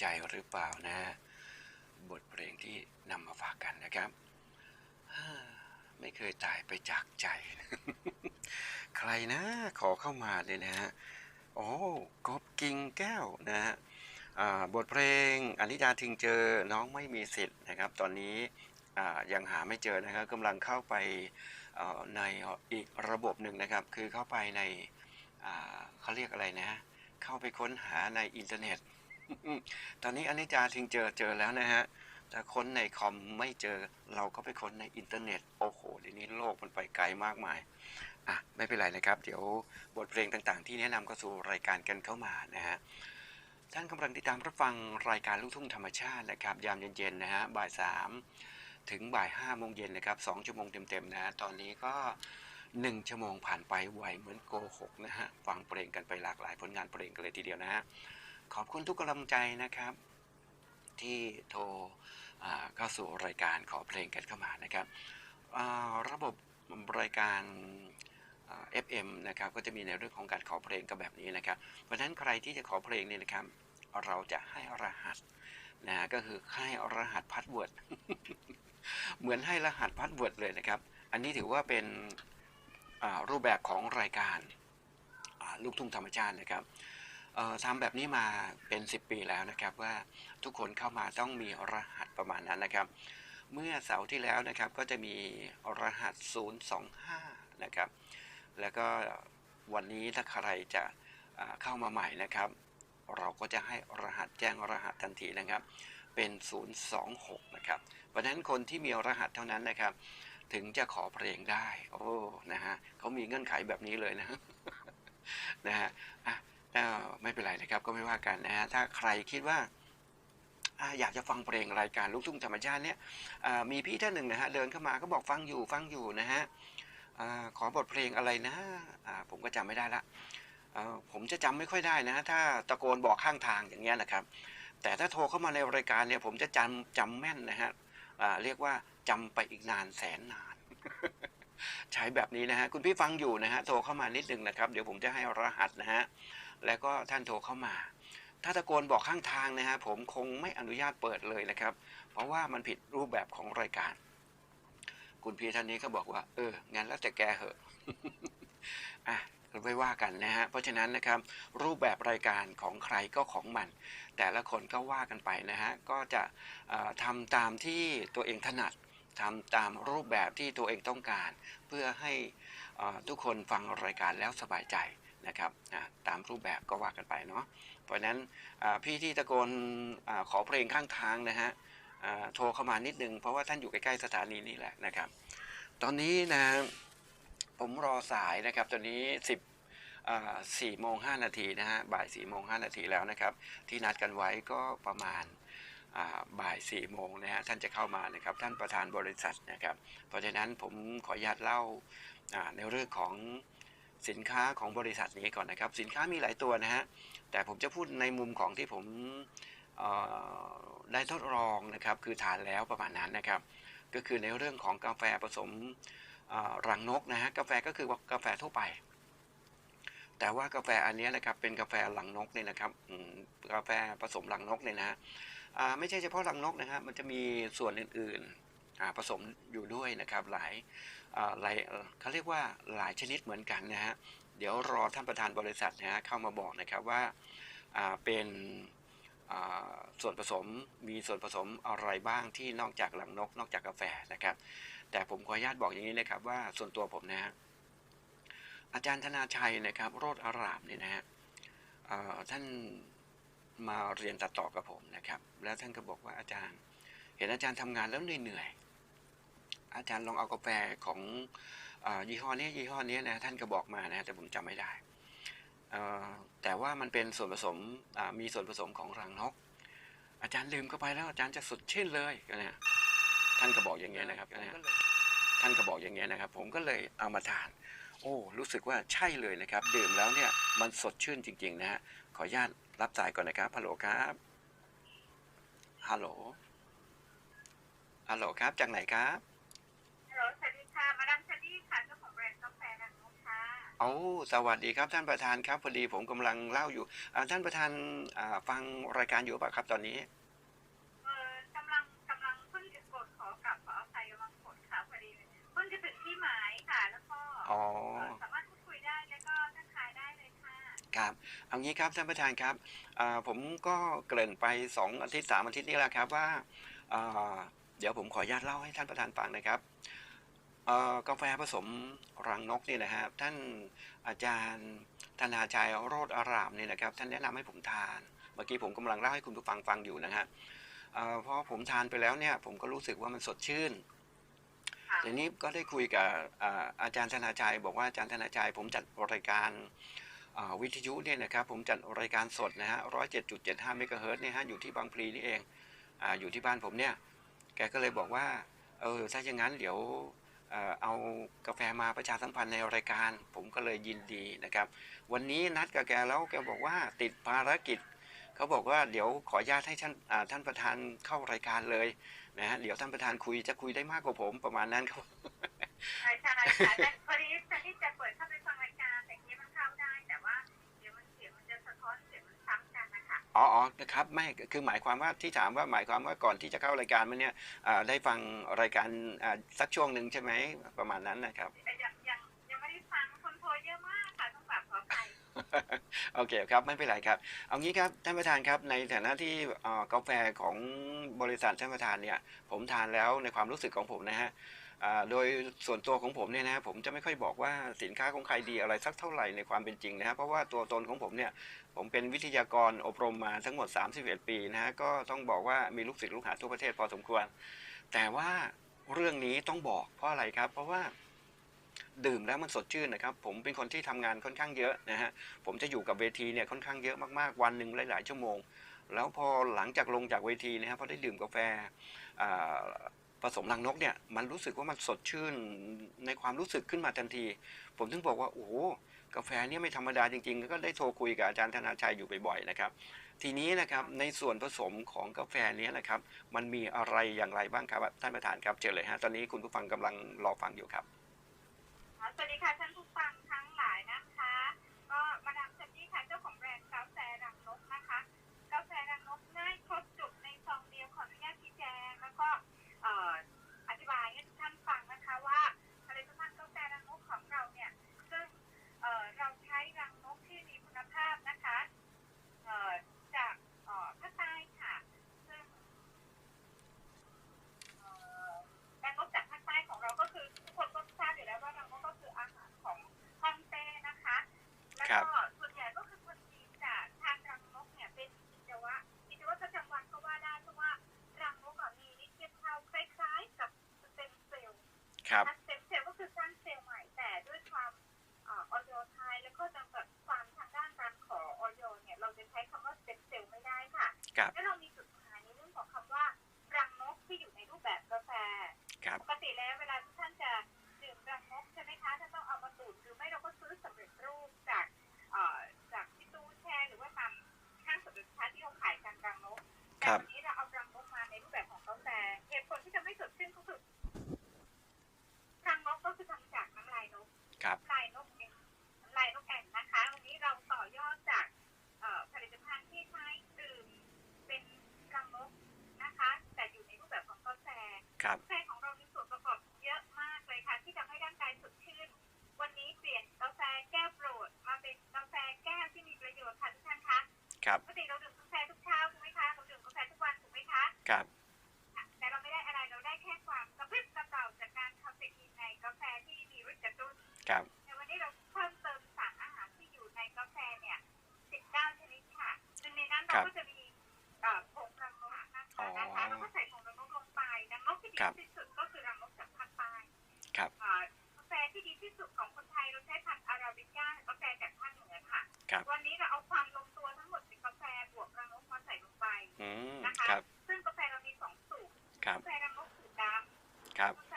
ใจหรือเปล่านะ บทเพลงที่นำมาฝากกันนะครับ ไม่เคยตายไปจากใจ ใครนะ ขอเข้ามาเลยนะฮะ โอ้กบกิ่งแก้วนะฮะบทเพลงอนิจจาทิงเจอน้องไม่มีสิทธิ์นะครับ ตอนนี้ยังหาไม่เจอนะครับกำลังเข้าไปในอีกระบบหนึ่งนะครับ คือเข้าไปในเขาเรียกอะไรนะ เข้าไปค้นหาในอินเทอร์เน็ต ตอนนี้อนิจจาทิงเจอเจอแล้วนะฮะถ้าค้นในคอมไม่เจอเราก็ไปค้นในอินเทอร์เน็ต โอ้โหเดี๋ยวนี้โลกมันไปไกลมากมายอะไม่เป็นไรนะครับ เดี๋ยวบทเพลงต่างๆ ที่แนะนำเข้าสู่รายการกันเข้ามานะฮะท่านกำลังติดตามรับฟังรายการลูกทุ่งธรรมชาตินะครับ ยามเย็นๆนะฮะบ่ายสามถึงบ่ายห้าโมงเย็นนะครับสองชั่วโมงเต็มๆนะฮะตอนนี้ก็หนึ่งชั่วโมงผ่านไปไวเหมือนโกหกนะฮะฟังเพลงกันไปหลากหลายผลงานเพลงกันเลยทีเดียวนะฮะ ขอบคุณทุกกำลังใจนะครับ ที่โทรเข้าสู่รายการขอเพลงกันเข้ามานะครับระบบรายการอ่า FM นะครับก็จะมีในเรื่องของการขอเพลงกันแบบนี้นะครับ เพราะฉะนั้นใครที่จะขอเพลงเนี่ยนะครับ เราจะให้รหัสนะก็คือให้รหัสพาสเวิร์ดเหมือนให้รหัสพาสเวิร์ดเลยนะครับ อันนี้ถือว่าเป็นรูปแบบของรายการลูกทุ่งธรรมชาตินะครับ ทำแบบนี้มาเป็น 10 ปีแล้วนะครับว่าทุกคนเข้ามาต้องมีรหัสประมาณนั้นนะครับ เมื่อเสาร์ที่แล้วนะครับก็จะมีรหัส 025 นะครับ แล้วก็วันนี้ถ้าใครจะเข้ามาใหม่นะครับ เราก็จะให้รหัสแจ้งรหัสทันทีนะครับ เป็น 026 นะครับ เพราะฉะนั้นคนที่มีรหัสเท่านั้นนะครับ ถึงจะขอเพลงได้ โอ้ นะฮะเขามีเงื่อนไขแบบนี้เลยนะ นะฮะ ก็ไม่เป็นไรนะครับก็ไม่ว่ากันนะฮะถ้าใครคิดว่าอยากจะฟังเพลงรายการลูกทุ่งธรรมชาติเนี่ยมีพี่ท่านหนึ่งนะฮะเดินเข้ามาก็บอกฟังอยู่ฟังอยู่นะฮะขอบทเพลงอะไรนะผมก็จำไม่ได้ละผมจะจำไม่ค่อยได้นะถ้าตะโกนบอกข้างทางอย่างเงี้ยนะครับ แต่ถ้าโทรเข้ามาในรายการเนี่ยผมจะจำจำแม่นนะฮะเรียกว่าจำไปอีกนานแสนนาน ใช้แบบนี้นะฮะคุณพี่ฟังอยู่นะฮะโทรเข้ามานิดนึงนะครับ เดี๋ยวผมจะให้รหัสนะฮะ แล้วก็ท่านโทรเข้ามา ถ้าตะโกนบอกข้างทางนะฮะผมคงไม่อนุญาตเปิดเลยนะครับ เพราะว่ามันผิดรูปแบบของรายการ คุณพี่ท่านนี้ก็บอกว่า เอองั้นแล้วแต่แกเหอะอะไม่ว่ากันนะฮะ เพราะฉะนั้นนะครับรูปแบบรายการของใครก็ของมัน แต่ละคนก็ว่ากันไปนะฮะ ก็จะทำตามที่ตัวเองถนัดทำตามรูปแบบที่ตัวเองต้องการ เพื่อให้ทุกคนฟังรายการแล้วสบายใจ นะครับตามรูปแบบก็ว่ากันไปเนาะเพราะนั้นพี่ที่ตะโกนอขอเพลงข้างทางนะฮะโทรเข้ามานิดนึง เพราะว่าท่านอยู่ใกล้ๆสถานีนี่แหละนะครับ ตอนนี้นะผมรอสายนะครับ ตอนนี้ 10สี่โมงห้านาทีนะฮะบ่ายสี่โมงห้านาทีแล้วนะครับ ที่นัดกันไว้ก็ประมาณบ่ายสี่โมงนะฮะท่านจะเข้ามานะครับ ท่านประธานบริษัทนะครับ เพราะฉะนั้นผมขออนุญาตเล่าในเรื่องของ สินค้าของบริษัทนี้ก่อนนะครับ สินค้ามีหลายตัวนะฮะแต่ผมจะพูดในมุมของที่ผมได้ทดลองนะครับคือทานแล้วประมาณนั้นนะครับ ก็คือในเรื่องของกาแฟผสมรังนกนะฮะกาแฟก็คือกาแฟทั่วไป แต่ว่ากาแฟอันนี้นะครับเป็นกาแฟรังนกเนี่ยนะครับกาแฟผสมรังนกเนี่ยนะฮะไม่ใช่เฉพาะรังนกนะฮะมันจะมีส่วนอื่นๆอ่าผสมอยู่ด้วยนะครับหลาย หลายเขาเรียกว่าหลายชนิดเหมือนกันนะฮะเดี๋ยวรอท่านประธานบริษัทนะฮะเข้ามาบอกนะครับว่าเป็นส่วนผสมมีส่วนผสมอะไรบ้างที่นอกจากรังนกนอกจากกาแฟนะครับ แต่ผมขออนุญาตบอกอย่างนี้นะครับว่าส่วนตัวผมนะฮะอาจารย์ธนาชัยนะครับ โรดอารามเนี่ยนะฮะท่านมาเรียนตัดต่อกับผมนะครับ แล้วท่านก็บอกว่าอาจารย์ เห็นอาจารย์ทำงานแล้วเหนื่อย อาจารย์ลองเอากาแฟของอยี่ห้อนี้ยี่ห้อนี้นะท่านก็บอกมานะแต่ผมจำไม่ได้ แต่ว่ามันเป็นส่วนผสมมีส่วนผสมของรังนก อาจารย์ลืมเข้าไปแล้วอาจารย์จะสดชื่นเลยก็เนี่ยท่านก็บอกอย่างเงี้ยนะครับนะท่านก็บอกอย่างเงี้ยนะครับ ผมก็เลยเอามาทาน โอ้รู้สึกว่าใช่เลยนะครับ ดื่มแล้วเนี่ยมันสดชื่นจริง ๆ นะฮะขออนุญาตรับสายก่อนนะครับฮัลโหลครับฮัลโหลฮัลโหลครับจากไหนครับ ฮัลโหล สวัสดีค่ะ มาดามชาดี้ค่ะ เจ้าข องแบรนด์กาแฟดังนุกค่ะอโอ้สวัสดีครับท่านประธานครับพอดีผมกำลังเล่าอยู่อ่าท่านประธานอ่าฟังรายการอยู่ป่ะครับตอนนี้เออกำลังกำลังเพิ่งจะกดขอกลับขออภัยกำลังกดค่ะพอดีเพิ่งจะถึงที่หมายค่ะแล้วก็อ๋อเอ่อสามารถพูดคุยได้แล้วก็ทักทายได้เลยค่ะครับเอางี้ครับท่านประธานครับอ่าผมก็เกริ่นไปสองอาทิตย์สามอาทิตย์นี้แล้วครับว่าอ่าเดี๋ยวผมขออนุญาตเล่าให้ท่านประธานฟังนะครับเอ่อ กาแฟผสมรังนกนี่นะครับ ท่านอาจารย์ธนาชัยโรดอารามเนี่ยนะครับ ท่านแนะนำให้ผมทาน เมื่อกี้ผมกำลังเล่าให้คุณผู้ฟังฟังอยู่นะฮะเอ่อพอผมทานไปแล้วเนี่ยผมก็รู้สึกว่ามันสดชื่นค่ะทีนี้ก็ได้คุยกับอ่าอาจารย์ธนาชัย บอกว่าอาจารย์ธนาชัยผมจัดรายการอ่าวิทยุเนี่ยนะครับผมจัดรายการสดนะฮะร้อยเจ็ดจุดเจ็ดห้าเมกะเฮิรตซ์เนี่ยฮะอยู่ที่บางพลีนี่เองอาอยู่ที่บ้านผมเนี่ย แกก็เลยบอกว่าเออถ้าอย่างนั้นเดี๋ยว เอากาแฟมาประชาสัมพันธ์ในรายการ ผมก็เลยยินดีนะครับ วันนี้นัดกับแกแล้วแกบอกว่าติดภารกิจเขาบอกว่าเดี๋ยวขออนุญาตให้ท่านท่านประธานเข้ารายการเลยนะฮะเดี๋ยวท่านประธานคุยจะคุยได้มากกว่าผมประมาณนั้นครับใช่ใช่ค่ะพอดีจะนี่จะเปิดเข้าไปฟัง นะคะอ๋ออ๋อนะครับไม่คือหมายความว่าที่ถามว่าหมายความว่าก่อนที่จะเข้ารายการมันเนี่ยอ่าได้ฟังรายการอ่าสักช่วงหนึ่งใช่ไหมประมาณนั้นนะครับแต่ยังยังยังไม่ได้ฟังคนโทรเยอะมากค่ะต้องกราบขออภัยโอเคครับไม่เป็นไรครับ เอางี้ครับท่านประธานครับในฐานะที่เอ่อกาแฟของบริษัทท่านประธานเนี่ยผมทานแล้วในความรู้สึกของผมนะฮะอ่า โดยส่วนตัวของผมเนี่ยนะผมจะไม่ค่อยบอกว่าสินค้าของใครดีอะไรสักเท่าไหร่ในความเป็นจริงนะฮะเพราะว่าตัวตนของผมเนี่ยผมเป็นวิทยากรอบรมมาทั้งหมด 31 ปีนะฮะก็ต้องบอกว่ามีลูกศิษย์ลูกหาทั่วประเทศพอสมควร แต่ว่าเรื่องนี้ต้องบอกเพราะอะไรครับ เพราะว่าดื่มแล้วมันสดชื่นนะครับ ผมเป็นคนที่ทำงานค่อนข้างเยอะนะฮะผมจะอยู่กับเวทีเนี่ยค่อนข้างเยอะมากๆวันหนึ่งหลาย ๆ ชั่วโมง แล้วพอหลังจากลงจากเวทีนะครับพอได้ดื่มกาแฟ ผสมรังนกเนี่ยมันรู้สึกว่ามันสดชื่นในความรู้สึกขึ้นมาทันที ผมถึงบอกว่าโอ้โหกาแฟเนี่ยไม่ธรรมดาจริงๆก็ได้โทรคุยกับอาจารย์ธนาชัยอยู่บ่อยๆนะครับ ทีนี้นะครับในส่วนผสมของกาแฟเนี้นะครับ มันมีอะไรอย่างไรบ้างครับท่านประธานครับเชิญเลยฮะตอนนี้คุณผู้ฟังกำลังรอฟังอยู่ครับสวัสดีค่ะท่านผู้ฟัง ถู ครับ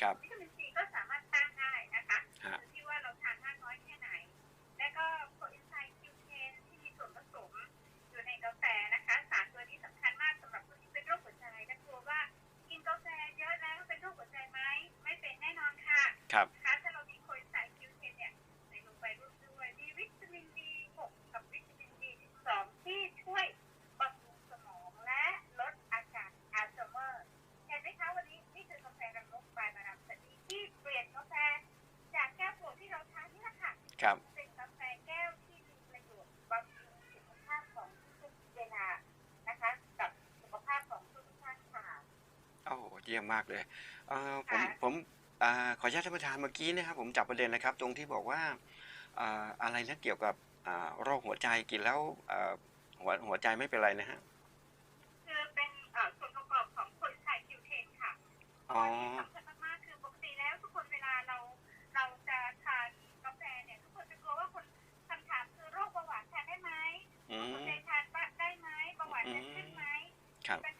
ครับ มากเลยเอ่อผมผมอ่าขออนุญาตท่านประธานเมื่อกี้นะครับผมจับประเด็นนะครับ ตรงที่บอกว่าอ่าอะไรนะเกี่ยวกับอ่าโรคหัวใจกินแล้วอ่าหัวหัวใจไม่เป็นไรนะฮะคือเป็นเอ่อส่วนประกอบของคนไทยคิวเทนค่ะอ๋อสำคัญมากๆคือปกติแล้วทุกคนเวลาเราเราจะทานกาแฟเนี่ยทุกคนจะกลัวว่าคนคำถามคือโรคเบาหวานทานได้ไหมอืหัวมใจทานได้ไหมเบาหวานจะขึ้นไหมครับ ปัญหา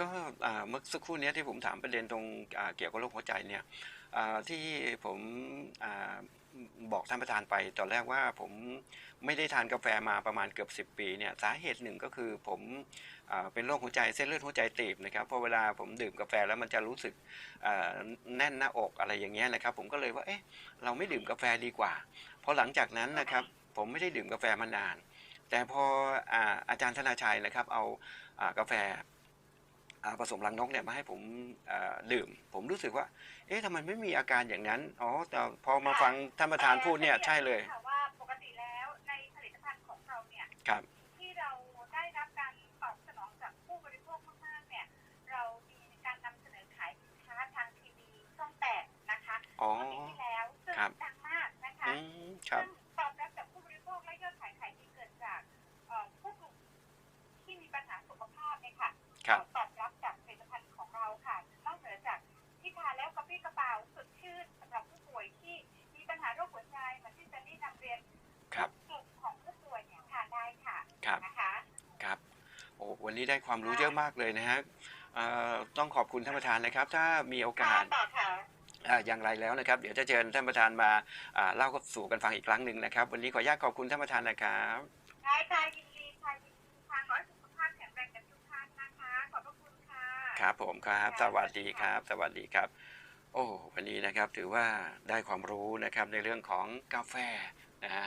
ก็เมื่อสักครู่นี้ที่ผมถามประเด็นตรงเกี่ยวกับโรคหัวใจเนี่ยที่ผมบอกท่านประธานไปตอนแรกว่าผมไม่ได้ทานกาแฟมาประมาณเกือบ 10 ปีเนี่ยสาเหตุหนึ่งก็คือผมเป็นโรคหัวใจเส้นเลือดหัวใจตีบนะครับพราะเวลาผมดื่มกาแฟแล้วมันจะรู้สึกแน่นหน้าอกอะไรอย่างเงี้ยนะครับ ผมก็เลยว่าเอ๊ะเราไม่ดื่มกาแฟดีกว่าพอหลังจากนั้นนะครับผมไม่ได้ดื่มกาแฟมานาน แต่พออาอาจารย์ธนาชัยนะครับเอากาแฟ ผสมรังนกเนี่ยมาให้ผมอ่าดื่ม ผมรู้สึกว่า เอ๊ะทำไมไม่มีอาการอย่างนั้น อ๋อ แต่พอมาฟังท่านประธานพูดเนี่ยใช่เลยค่ะว่าปกติแล้วในผลิตภัณฑ์ของเราเนี่ยครับที่เราได้รับการตอบสนองจากผู้บริโภคมากๆเนี่ย เรามีการนำเสนอขายสินค้าทางทีวีช่องแปดนะคะอ๋อเมื่อปีที่แล้วซึ่งครับดังมากนะคะอืมครับซึ่งตอบรับจากผู้บริโภคและยอดขายขายดีเกิดจากเอ่อผู้กลุ่มที่มีปัญหาสุขภาพเนี่ยค่ะครับตอบ ค่ะนอกเหนือจากที่ทานแล้วกระปรี้กระเป๋าสดชื่นสำหรับผู้ป่วยที่มีปัญหาโรคหัวใจเหมือนที่เจนนี่นำเรียนครับกลุ่มของผู้ป่วยเนี่ยทานได้ค่ะครับนะคะครับโอ้วันนี้ได้ความรู้เยอะมากเลยนะฮะเอ่อต้องขอบคุณท่านประธานนะครับ ถ้ามีโอกาส ต่อค่ะ อ่าอย่างไรแล้วนะครับเดี๋ยวจะเชิญท่านประธานมาอ่าเล่าสู่กันฟังอีกครั้งหนึ่งนะครับ วันนี้ขออนุญาตขอบคุณท่านประธานนะครับ ค่ะครับผมครับสวัสดีครับ สวัสดีครับ โอ้วันนี้นะครับถือว่าได้ความรู้นะครับในเรื่องของกาแฟนะฮะ